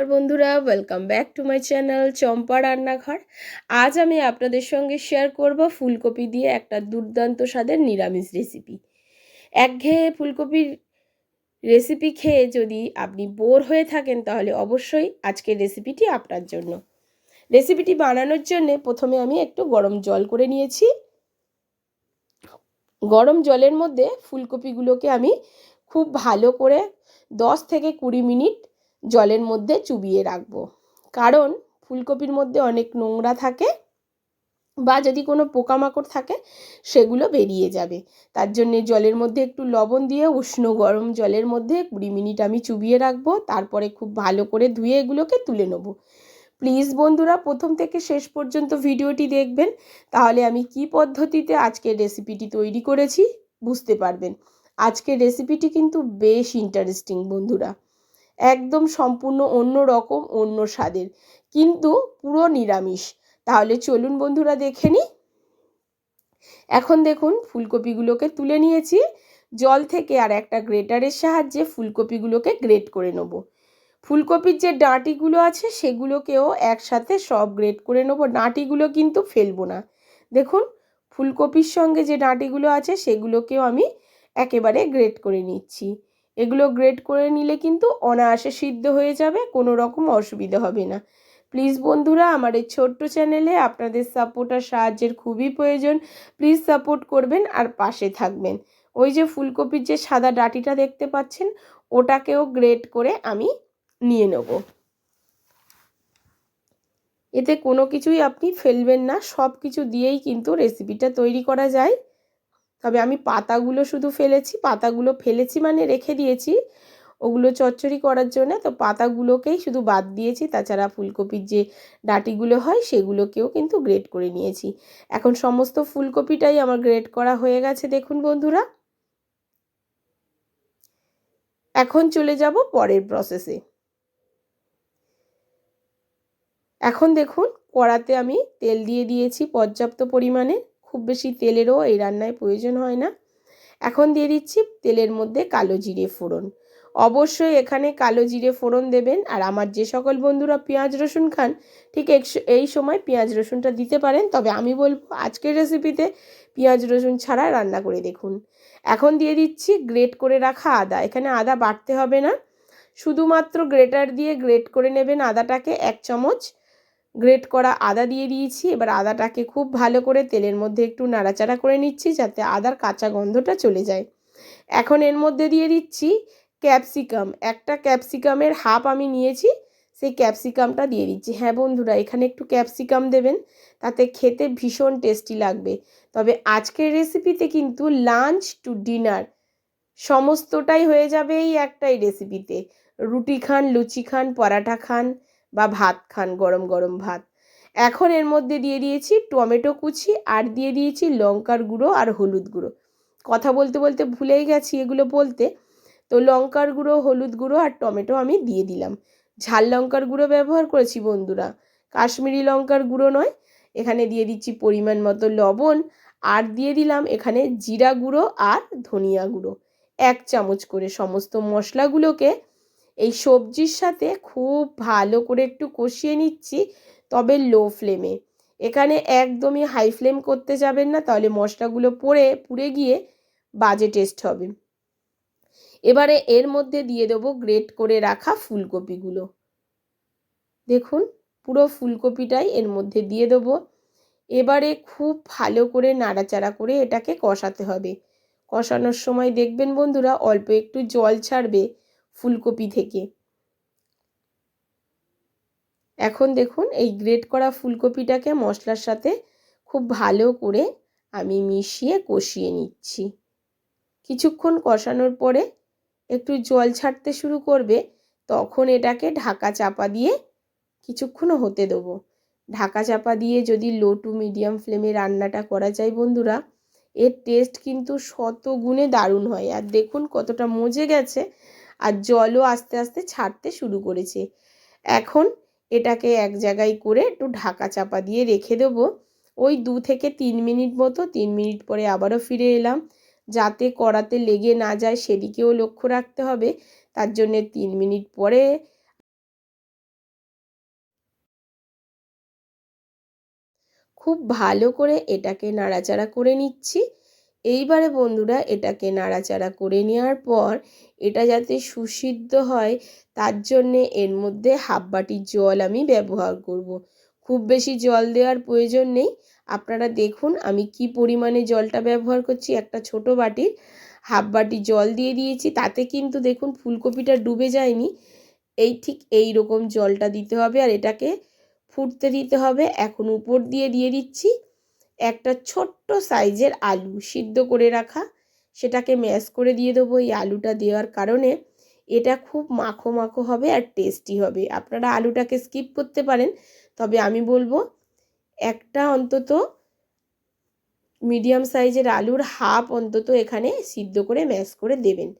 নমস্কার বন্ধুরা welcome back to my channel Champa Rannaghar. আজ আমি আপনাদের সঙ্গে শেয়ার করব ফুলকপি দিয়ে একটা দুর্দান্ত স্বাদের নিরামিষ রেসিপি একঘেয়ে ফুলকপির রেসিপি খেয়ে যদি আপনি বোর হয়ে থাকেন, তাহলে অবশ্যই আজকের রেসিপিটি আপনার জন্য। রেসিপিটি বানানোর জন্যে প্রথমে আমি একটু গরম জল করে নিয়েছি। গরম জলের মধ্যে ফুলকপিগুলোকে আমি খুব ভালো করে দশ থেকে কুড়ি মিনিট জলের মধ্যে চুবিয়ে রাখব। কারণ ফুলকপির মধ্যে অনেক নোংরা থাকে বা যদি কোনো পোকামাকড় থাকে, সেগুলো বেরিয়ে যাবে। তার জন্যে জলের মধ্যে একটু লবণ দিয়ে উষ্ণ গরম জলের মধ্যে কুড়ি মিনিট আমি চুবিয়ে রাখব। তারপরে খুব ভালো করে ধুয়ে এগুলোকে তুলে নেব। প্লিজ বন্ধুরা, প্রথম থেকে শেষ পর্যন্ত ভিডিওটি দেখবেন। তাহলে আমি কি পদ্ধতিতে আজকের রেসিপিটি তৈরি করেছি বুঝতে পারবেন। আজকের রেসিপিটি কিন্তু বেশ ইন্টারেস্টিং বন্ধুরা। একদম সম্পূর্ণ অন্য রকম, অন্য স্বাদের। কিন্তু পুরো নিরামিষ। তাহলে চলুন বন্ধুরা দেখে নিই। এখন দেখুন ফুলকপিগুলোকে তুলে নিয়েছি। জল থেকে আর একটা গ্রেটারের সাহায্যে ফুলকপিগুলোকে গ্রেট করে নেব। ফুলকপির যে ডাঁটিগুলো আছে, সেগুলোকেও একসাথে সব গ্রেট করে নেব। ডাঁটিগুলো কিন্তু ফেলব না। দেখুন ফুলকপির সঙ্গে যে ডাঁটিগুলো আছে, সেগুলোকেও আমি একেবারে গ্রেট করে নিচ্ছি। এগুলো গ্রেট করে নিলে কিন্তু অনায়াসে সিদ্ধ হয়ে যাবে, কোনো রকম অসুবিধা হবে না। প্লিজ বন্ধুরা, আমার এই ছোট্ট চ্যানেলে আপনাদের সাপোর্ট আর সাহায্যের খুবই প্রয়োজন। প্লিজ সাপোর্ট করবেন আর পাশে থাকবেন। ওই যে ফুলকপির যে সাদা ডাটিটা দেখতে পাচ্ছেন, ওটাকেও গ্রেট করে আমি নিয়ে নেব। এতে কোনো কিছুই আপনি ফেলবেন না সব কিছু দিয়েই কিন্তু রেসিপিটা তৈরি করা যায়। তবে আমি পাতাগুলো শুধু ফেলেছি, পাতাগুলো ফেলেছি মানে রেখে দিয়েছি। ওগুলো চচ্চড়ি করার জন্য তো পাতাগুলোকেই শুধু বাদ দিয়েছি। তাছাড়া ফুলকপির যে ডাটিগুলো হয় সেগুলোকেও কিন্তু গ্রেট করে নিয়েছি। এখন সমস্ত ফুলকপিটাই আমার গ্রেট করা হয়ে গেছে দেখুন বন্ধুরা। এখন চলে যাব পরের প্রসেসে এখন দেখুন কড়াতে আমি তেল দিয়ে দিয়েছি পর্যাপ্ত পরিমাণে। খুব বেশি তেলেরও এই রান্নায় প্রয়োজন হয় না। এখন দিয়ে দিচ্ছি তেলের মধ্যে কালো জিরে ফোড়ন। অবশ্যই এখানে কালো জিরে ফোড়ন দেবেন আর আমার যে সকল বন্ধুরা পেঁয়াজ রসুন খান, ঠিক এই সময় পেঁয়াজ রসুনটা দিতে পারেন। তবে আমি বলব আজকের রেসিপিতে পেঁয়াজ রসুন ছাড়া রান্না করে দেখুন। এখন দিয়ে দিচ্ছি গ্রেট করে রাখা আদা। এখানে আদা বাটতে হবে না। শুধুমাত্র গ্রেটার দিয়ে গ্রেট করে নেবেন আদাটাকে এক চামচ। গ্রেট করা আদা দিয়ে দিয়েছি। এবার আদাটাকে খুব ভালো করে তেলের মধ্যে একটু নাড়াচাড়া করে নিচ্ছি যাতে আদার কাঁচা গন্ধটা চলে যায়। এখন এর মধ্যে দিয়ে দিচ্ছি ক্যাপসিকাম একটা ক্যাপসিকামের হাফ আমি নিয়েছি, সেই ক্যাপসিকামটা দিয়ে দিচ্ছি। হ্যাঁ বন্ধুরা, এখানে একটু ক্যাপসিকাম দেবেন, তাতে খেতে ভীষণ টেস্টি লাগবে। তবে আজকের রেসিপিতে কিন্তু লাঞ্চ টু ডিনার সমস্তটাই হয়ে যাবে এই একটাই রেসিপিতে রুটি খান, লুচি খান, পরাঠা খান বা ভাত খান, গরম গরম ভাত। এখন এর মধ্যে দিয়ে দিয়েছি টমেটো কুচি আর দিয়ে দিয়েছি লঙ্কার গুঁড়ো আর হলুদ গুঁড়ো। কথা বলতে বলতে ভুলেই গেছি এগুলো বলতে। তো লঙ্কার গুঁড়ো, হলুদ গুঁড়ো আর টমেটো আমি দিয়ে দিলাম। ঝাল লঙ্কার গুঁড়ো ব্যবহার করেছি বন্ধুরা। কাশ্মীরি লঙ্কার গুঁড়ো নয়। এখানে দিয়ে দিচ্ছি পরিমাণ মতো লবণ আর দিয়ে দিলাম এখানে জিরা গুঁড়ো আর ধনিয়া গুঁড়ো। এক চামচ করে সমস্ত মশলাগুলোকে এই সবজির সাথে খুব ভালো করে একটু কষিয়ে নিচ্ছি, তবে লো ফ্লেমে এখানে একদমই হাই ফ্লেম করতে যাবেন না, তাহলে মশলাগুলো পড়ে, পুড়ে গিয়ে বাজে টেস্ট হবে। এবারে এর মধ্যে দিয়ে দেবো গ্রেট করে রাখা ফুলকপিগুলো। দেখুন, পুরো ফুলকপিটাই এর মধ্যে দিয়ে দেবো। এবারে খুব ভালো করে নাড়াচাড়া করে এটাকে কষাতে হবে। কষানোর সময় দেখবেন বন্ধুরা, অল্প একটু জল ছাড়বে। ফুলকপি থেকে। এখন দেখুন, এই গ্রেট করা ফুলকপিটাকে মশলার সাথে খুব ভালো করে আমি মিশিয়ে কষিয়ে নিচ্ছি। কিছুক্ষণ কষানোর পরে একটু জল ছাড়তে শুরু করবে, তখন এটাকে ঢাকা চাপা দিয়ে কিছুক্ষণ হতে দেবো। ঢাকা চাপা দিয়ে যদি লো টু মিডিয়াম ফ্লেমে রান্নাটা করা যায় বন্ধুরা, এর টেস্ট কিন্তু শত গুণে দারুণ হয়। আর দেখুন কতটা মজে গেছে। আর জলও আস্তে আস্তে ছাড়তে শুরু করেছে। এখন এটাকে এক জায়গায় করে একটু ঢাকা চাপা দিয়ে রেখে দেবো। ওই দু থেকে তিন মিনিট মতো, তিন মিনিট পরে আবারও ফিরে এলাম। যাতে কড়াতে লেগে না যায় সেদিকেও লক্ষ্য রাখতে হবে। তার জন্যে তিন মিনিট পরে খুব ভালো করে এটাকে নাড়াচাড়া করে নিচ্ছি। এইবারে বন্ধুরা এটাকে নাড়াচাড়া করে নেওয়ার পর এটা যাতে সুসিদ্ধ হয়, তার জন্যে এর মধ্যে হাফ বাটি জল আমি ব্যবহার করব। খুব বেশি জল দেওয়ার প্রয়োজন নেই। আপনারা দেখুন আমি কি পরিমাণে জলটা ব্যবহার করছি। একটা ছোট বাটির হাফ বাটি জল দিয়ে দিয়েছি। তাতে কিন্তু দেখুন ফুলকপিটা ডুবে যায়নি। এই ঠিক এই রকম জলটা দিতে হবে আর এটাকে ফুটতে দিতে হবে। এখন উপর দিয়ে দিয়ে দিচ্ছি। একটা ছোট্ট সাইজের আলু সিদ্ধ করে রাখা। সেটাকে ম্যাশ করে দিয়ে দেবো। এই আলুটা দেওয়ার কারণে এটা খুব মাখো মাখো হবে আর টেস্টি হবে। আপনারা আলুটাকে স্কিপ করতে পারেন। তবে আমি বলব, একটা অন্তত মিডিয়াম সাইজের আলুর হাফ অন্তত এখানে সিদ্ধ করে ম্যাশ করে দেবেন।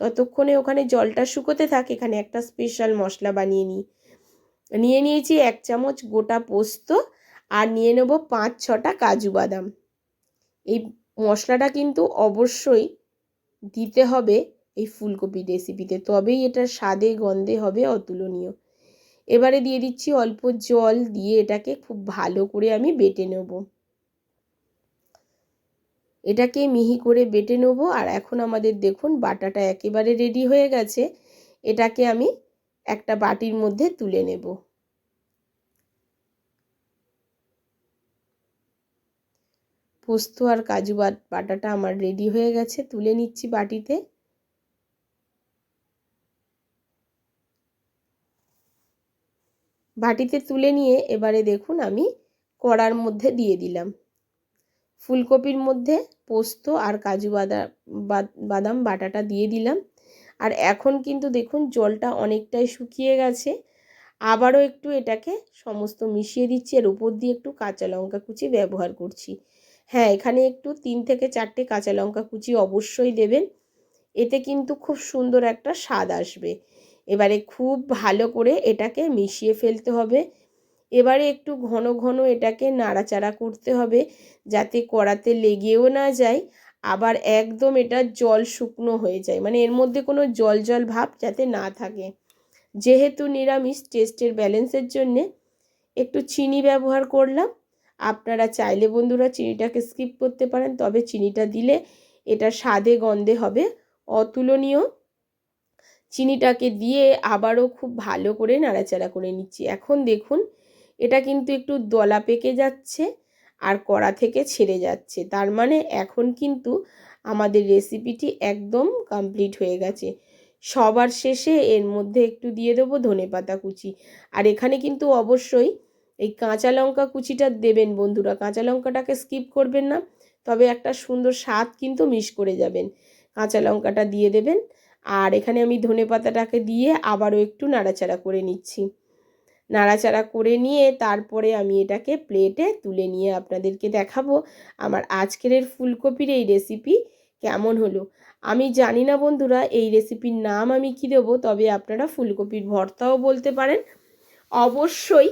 ততক্ষণে ওখানে জলটা শুকোতে থাক। এখানে একটা স্পেশাল মশলা বানিয়ে নিই। নিয়ে নিয়েছি এক চামচ গোটা পোস্ত। আর নিয়ে নেব পাঁচ, ছটা কাজু বাদাম। এই মশলাটা কিন্তু অবশ্যই দিতে হবে এই ফুলকপি রেসিপিতে তবেই এটা স্বাদে গন্ধে হবে অতুলনীয়। এবারে দিয়ে দিচ্ছি অল্প জল দিয়ে এটাকে খুব ভালো করে আমি বেটে নেব। এটাকে মিহি করে বেটে নেব, আর এখন আমাদের দেখুন বাটাটা একেবারে রেডি হয়ে গেছে। এটাকে আমি একটা বাটির মধ্যে তুলে নেব। পোস্ত আর কাজু বাটাটা আমার রেডি হয়ে গেছে। তুলে নিচ্ছি বাটিতে। বাটিতে তুলে নিয়ে এবারে দেখুন আমি কড়ার মধ্যে দিয়ে দিলাম। ফুলকপির মধ্যে পোস্ত আর কাজু বাদাম বাদাম বাটাটা দিয়ে দিলাম। আর এখন কিন্তু দেখুন জলটা অনেকটাই শুকিয়ে গেছে। আবারও একটু এটাকে সমস্ত মিশিয়ে দিচ্ছি। আর উপর দিয়ে একটু কাঁচা লঙ্কা কুচি ব্যবহার করছি। হ্যাঁ এখানে একটু তিন থেকে চারটে কাঁচা লঙ্কা কুচি অবশ্যই দেবেন। এতে কিন্তু খুব সুন্দর একটা স্বাদ আসবে। এবারে খুব ভালো করে এটাকে মিশিয়ে ফেলতে হবে। এবারে একটু ঘন ঘন এটাকে নাড়াচাড়া করতে হবে যাতে কড়াতে লেগেও না যায়, আবার একদম এটা জল শুকনো হয়ে যায়। মানে এর মধ্যে কোনো জল জল ভাব যাতে না থাকে। যেহেতু নিরামিষ, টেস্টের ব্যালেন্সের জন্যে একটু চিনি ব্যবহার করলাম। আপনারা চাইলে বন্ধুরা চিনিটাকে স্কিপ করতে পারেন, তবে চিনিটা দিলে এটা স্বাদে গন্ধে হবে অতুলনীয়। চিনিটাকে দিয়ে আবারও খুব ভালো করে নাড়াচাড়া করে নিচ্ছি। এখন দেখুন, এটা কিন্তু একটু দলা পেকে যাচ্ছে আর কড়া থেকে ছেড়ে যাচ্ছে। তার মানে এখন কিন্তু আমাদের রেসিপিটি একদম কমপ্লিট হয়ে গেছে। সবার শেষে এর মধ্যে একটু দিয়ে দেবো ধনে পাতা কুচি। আর এখানে কিন্তু অবশ্যই এই কাঁচা লঙ্কা কুচিটা দেবেন বন্ধুরা। কাঁচা লঙ্কাটাকে স্কিপ করবেন না, তবে একটা সুন্দর স্বাদ কিন্তু মিস করে যাবেন। কাঁচা লঙ্কাটা দিয়ে দেবেন, আর এখানে আমি ধনে পাতাটাকে দিয়ে আবারও একটু নাড়াচাড়া করে নিচ্ছি। নাড়াচাড়া করে নিয়ে তারপরে আমি এটাকে প্লেটে তুলে নিয়ে আপনাদেরকে দেখাবো আমার আজকের ফুলকপির এই রেসিপি কেমন হলো। আমি জানি না বন্ধুরা এই রেসিপির নাম আমি কী দেবো, তবে আপনারা ফুলকপির ভর্তাও বলতে পারেন। অবশ্যই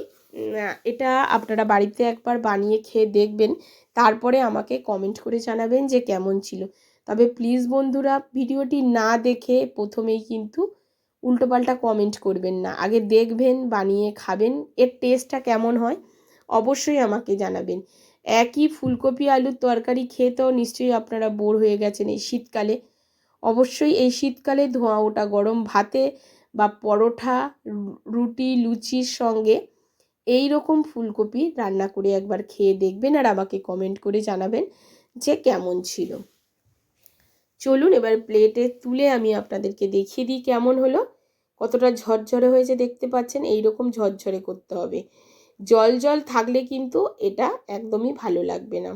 এটা আপনারা বাড়িতে একবার বানিয়ে খেয়ে দেখবেন। তারপরে আমাকে কমেন্ট করে জানাবেন যে কেমন ছিল। তবে প্লিজ বন্ধুরা, ভিডিওটি না দেখে প্রথমেই কিন্তু উল্টোপাল্টা কমেন্ট করবেন না। আগে দেখবেন, বানিয়ে খাবেন, এর টেস্টটা কেমন হয় অবশ্যই আমাকে জানাবেন। একই ফুলকপি আলুর তরকারি খেয়ে তো নিশ্চয়ই আপনারা বোর হয়ে গেছেন এই শীতকালে। অবশ্যই এই শীতকালে ধোঁয়া ওটা গরম ভাতে বা পরোঠা রুটি, লুচির সঙ্গে এই রকম ফুলকপি রান্না করে একবার খেয়ে দেখবেন আর আমাকে কমেন্ট করে জানাবেন যে কেমন ছিল। চলুন এবার প্লেটে তুলে আমি আপনাদেরকে দেখিয়ে দিই কেমন হলো। কতটা ঝরঝরে হয়েছে দেখতে পাচ্ছেন এই রকম ঝরঝরে করতে হবে। জল জল থাকলে কিন্তু এটা একদমই ভালো লাগবে না।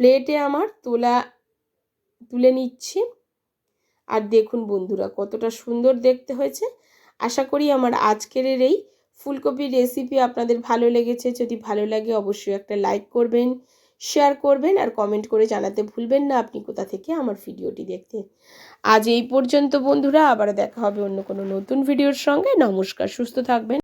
প্লেটে আমার তোলা, তুলে নিচ্ছি। আর দেখুন বন্ধুরা কতটা সুন্দর দেখতে হয়েছে। আশা করি আমার আজকের এই ফুলকপির রেসিপি আপনাদের ভালো লেগেছে, যদি ভালো লাগে অবশ্যই একটা লাইক করবেন শেয়ার করবেন আর কমেন্ট করে জানাতে ভুলবেন না আপনি কোথা থেকে আমার ভিডিওটি দেখতে। আজ এই পর্যন্ত বন্ধুরা আবার দেখা হবে অন্য কোনো নতুন ভিডিওর সঙ্গে। নমস্কার, সুস্থ থাকবেন।